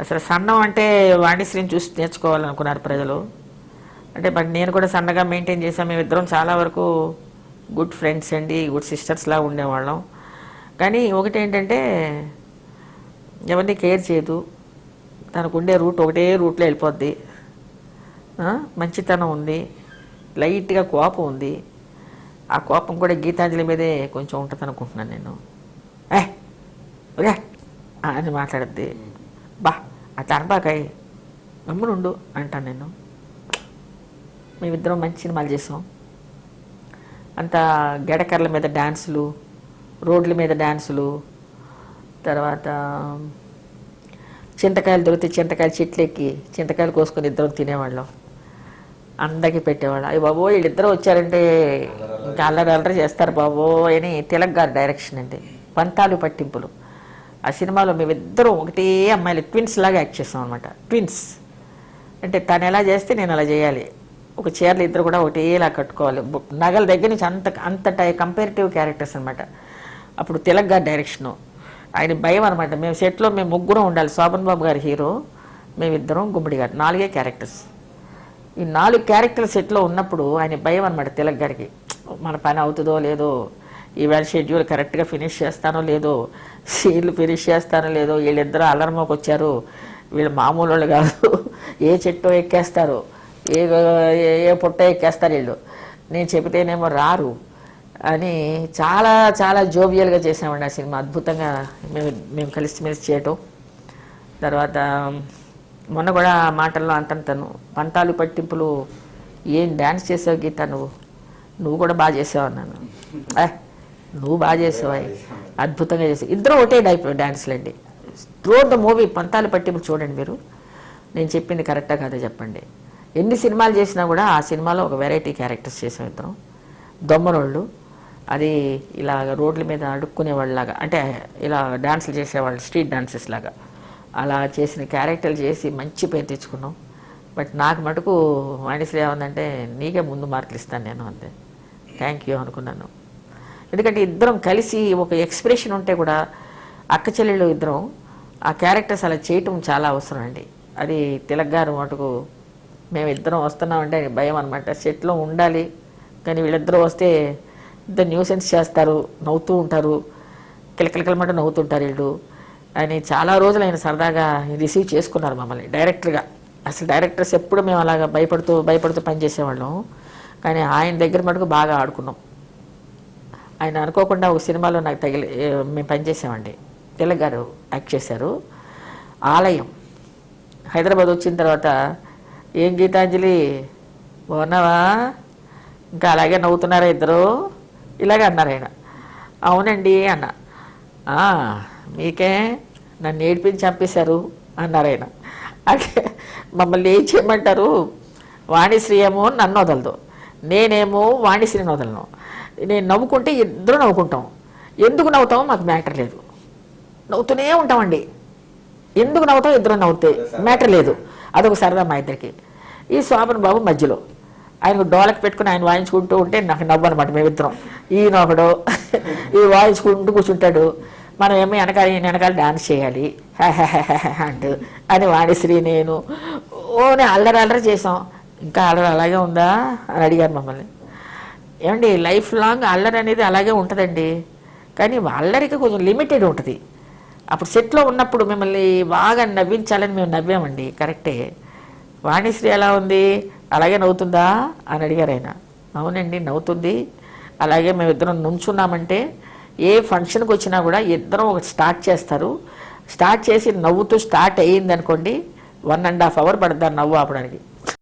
అసలు సన్నం అంటే వాణిశ్రీని చూసి నేర్చుకోవాలనుకున్నారు ప్రజలు. అంటే బట్ నేను కూడా సన్నగా మెయింటైన్ చేశాను. మేమిద్దరం చాలా వరకు గుడ్ ఫ్రెండ్స్ అండి గుడ్ సిస్టర్స్లా ఉండేవాళ్ళం. కానీ ఒకటి ఏంటంటే ఎవరిని కేర్ చేయదు. తనకు ఉండే రూట్ ఒకటే రూట్లో వెళ్ళిపోద్ది. మంచితనం ఉంది. లైట్గా కోపం ఉంది. ఆ కోపం కూడా గీతాంజలి మీదే కొంచెం ఉంటుంది అనుకుంటున్నాను నేను. ఏ? అని మాట్లాడద్ది. బా ఆ తనబాకాయ్ గమ్మునుండు అంటాను నేను. మేమిద్దరం మంచి సినిమాలు చేసాం. అంత గెడకర్ల మీద డ్యాన్సులు రోడ్ల మీద డ్యాన్సులు తర్వాత చింతకాయలు దొరికితే చింతకాయలు చెట్లు ఎక్కి చింతకాయలు కోసుకొని ఇద్దరం తినేవాళ్ళం. అందరికీ పెట్టేవాళ్ళం. అయ్యి బాబో వీళ్ళిద్దరూ వచ్చారంటే ఇంకా అల్లరి అల్లరి చేస్తారు బాబో అని తిలక్ డైరెక్షన్ అండి. పంతాలు పట్టింపులు. ఆ సినిమాలో మేమిద్దరం ఒకటే అమ్మాయిలు ట్విన్స్ లాగా యాక్ట్ చేస్తాం అనమాట ట్విన్స్ అంటే తను ఎలా చేస్తే నేను అలా చేయాలి. ఒక చీరలు ఇద్దరు కూడా ఒకటేలా కట్టుకోవాలి. నగల దగ్గర నుంచి అంత అంత కంపేరిటివ్ క్యారెక్టర్స్ అనమాట అప్పుడు తిలక్ గారి డైరెక్షను ఆయన భయం అనమాట మేము సెట్లో మేము ముగ్గురం ఉండాలి. శోభన్ బాబు గారి హీరో మేమిద్దరం గుమ్మడి గారు. నాలుగే క్యారెక్టర్స్ ఈ నాలుగు క్యారెక్టర్స్ సెట్లో ఉన్నప్పుడు ఆయన భయం అనమాట తిలక్ గారికి. మన పని అవుతుందో లేదో. ఈవేళ షెడ్యూల్ కరెక్ట్గా ఫినిష్ చేస్తానో లేదో సీన్లు ఫినిష్ చేస్తానో లేదో వీళ్ళిద్దరూ అల్లరమోకి వచ్చారు. వీళ్ళు మామూలు వాళ్ళు కాదు. ఏ చెట్టు ఎక్కేస్తారు. ఏ ఏ- పుట్ట ఎక్కేస్తారు వీళ్ళు. నేను చెబితేనేమో రారు అని చాలా చాలా జోవియల్గా చేసామండి ఆ సినిమా. అద్భుతంగా మేము మేము కలిసిమెలిసి చేయటం. తర్వాత మొన్న కూడా మాటల్లో అంటంతను పంతాలు పట్టింపులు ఏం డ్యాన్స్ చేసావు గీత నువ్వు? నువ్వు కూడా బాగా చేసావు అన్నాను ఏ నువ్వు బాగా చేసావు అద్భుతంగా చేసావు. ఇద్దరు ఒకటే టైప్ డ్యాన్స్లు అండి. త్రూ ద మూవీ పంతాలు పట్టింపు చూడండి మీరు. నేను చెప్పింది కరెక్టా కాదా చెప్పండి. ఎన్ని సినిమాలు చేసినా కూడా ఆ సినిమాలో ఒక వెరైటీ క్యారెక్టర్స్ చేసాం ఇద్దరం. దొమ్మరోళ్ళు. అది ఇలా రోడ్ల మీద అడుక్కునే వాళ్ళలాగా అంటే ఇలా డాన్సులు చేసేవాళ్ళు స్ట్రీట్ డాన్సెస్ లాగా. అలా చేసిన క్యారెక్టర్లు చేసి మంచి పేరు తెచ్చుకున్నాం. బట్ నాకు మటుకు వాణిశ్రీ ఏమందంటే నీకే ముందు మార్కులు ఇస్తాను నేను అంతే. థ్యాంక్ యూ అనుకున్నాను. ఎందుకంటే ఇద్దరం కలిసి ఒక ఎక్స్ప్రెషన్ ఉంటే కూడా అక్క చెల్లెళ్ళు ఇద్దరం ఆ క్యారెక్టర్స్ అలా చేయటం చాలా అవసరం అండి. అది తిలక్ గారు మటుకు మేము ఇద్దరం వస్తున్నామంటే భయం అనమాట సెట్లో ఉండాలి కానీ వీళ్ళిద్దరూ వస్తే ఇద్దరు న్యూసెన్స్ చేస్తారు నవ్వుతూ ఉంటారు కిలకిలకిలమంటూ నవ్వుతుంటారు వీళ్ళు. అని చాలా రోజులు ఆయన సరదాగా రిసీవ్ చేసుకున్నారు మమ్మల్ని డైరెక్టర్గా. అసలు డైరెక్టర్స్ ఎప్పుడు మేము అలాగా భయపడుతూ భయపడుతూ పనిచేసేవాళ్ళం. కానీ ఆయన దగ్గర మటుకు బాగా ఆడుకున్నాం. ఆయన అనుకోకుండా ఒక సినిమాలో నాకు తగిలి మేము పనిచేసామండి. తిలక్ గారు యాక్ట్ చేశారు. ఆలయం. హైదరాబాద్ వచ్చిన తర్వాత ఏం గీతాంజలి? బాగున్నావా? ఇంకా అలాగే నవ్వుతున్నారా ఇద్దరు? ఇలాగే అన్నారు ఆయన. అవునండి అన్న. మీకే నన్ను ఏడిపించి చంపేశారు అన్నారు ఆయన. అంటే మమ్మల్ని ఏం చేయమంటారు? వాణిశ్రీ ఏమో నన్ను వదలదు. నేనేమో వాణిశ్రీని వదలను. నేను నవ్వుకుంటే ఇద్దరు నవ్వుకుంటాం. ఎందుకు నవ్వుతామో మాకు మ్యాటర్ లేదు. నవ్వుతూనే ఉంటామండి. ఎందుకు నవ్వుతాం ఇద్దరు నవ్వుతే మ్యాటర్ లేదు. అదొక సరదా మా ఇద్దరికి. ఈ శోభన్ బాబు మధ్యలో. ఆయన డోలకి పెట్టుకుని ఆయన వాయించుకుంటూ ఉంటే నాకు నవ్వు అనమాట మేమిద్దరం. ఈయన ఒకడు ఈ వాయించుకుంటూ కూర్చుంటాడు. మనం ఏమో వెనకాల ఈయన వెనకాల డాన్స్ చేయాలి. అంటూ. అని వాణిశ్రీ నేను ఓనే అల్లరి అల్లరి చేసాం ఇంకా అల్లరి అలాగే ఉందా అని అడిగారు మమ్మల్ని. ఏమండి లైఫ్ లాంగ్ అల్లరి అనేది అలాగే ఉంటుందండి. కానీ అల్లరికి కొంచెం లిమిటెడ్ ఉంటుంది. అప్పుడు సెట్లో ఉన్నప్పుడు మిమ్మల్ని బాగా నవ్వించాలని మేము నవ్వామండి కరెక్టే. వాణిశ్రీ ఎలా ఉంది? అలాగే నవ్వుతుందా? అని అడిగారు ఆయన. అవునండి నవ్వుతుంది. అలాగే మేము ఇద్దరం నుంచున్నామంటే ఏ ఫంక్షన్కి వచ్చినా కూడా ఇద్దరం ఒక స్టార్ట్ చేస్తారు. స్టార్ట్ చేసి నవ్వుతూ స్టార్ట్ అయ్యింది అనుకోండి వన్ అండ్ హాఫ్ అవర్ పడుతుంది నవ్వు ఆపడానికి.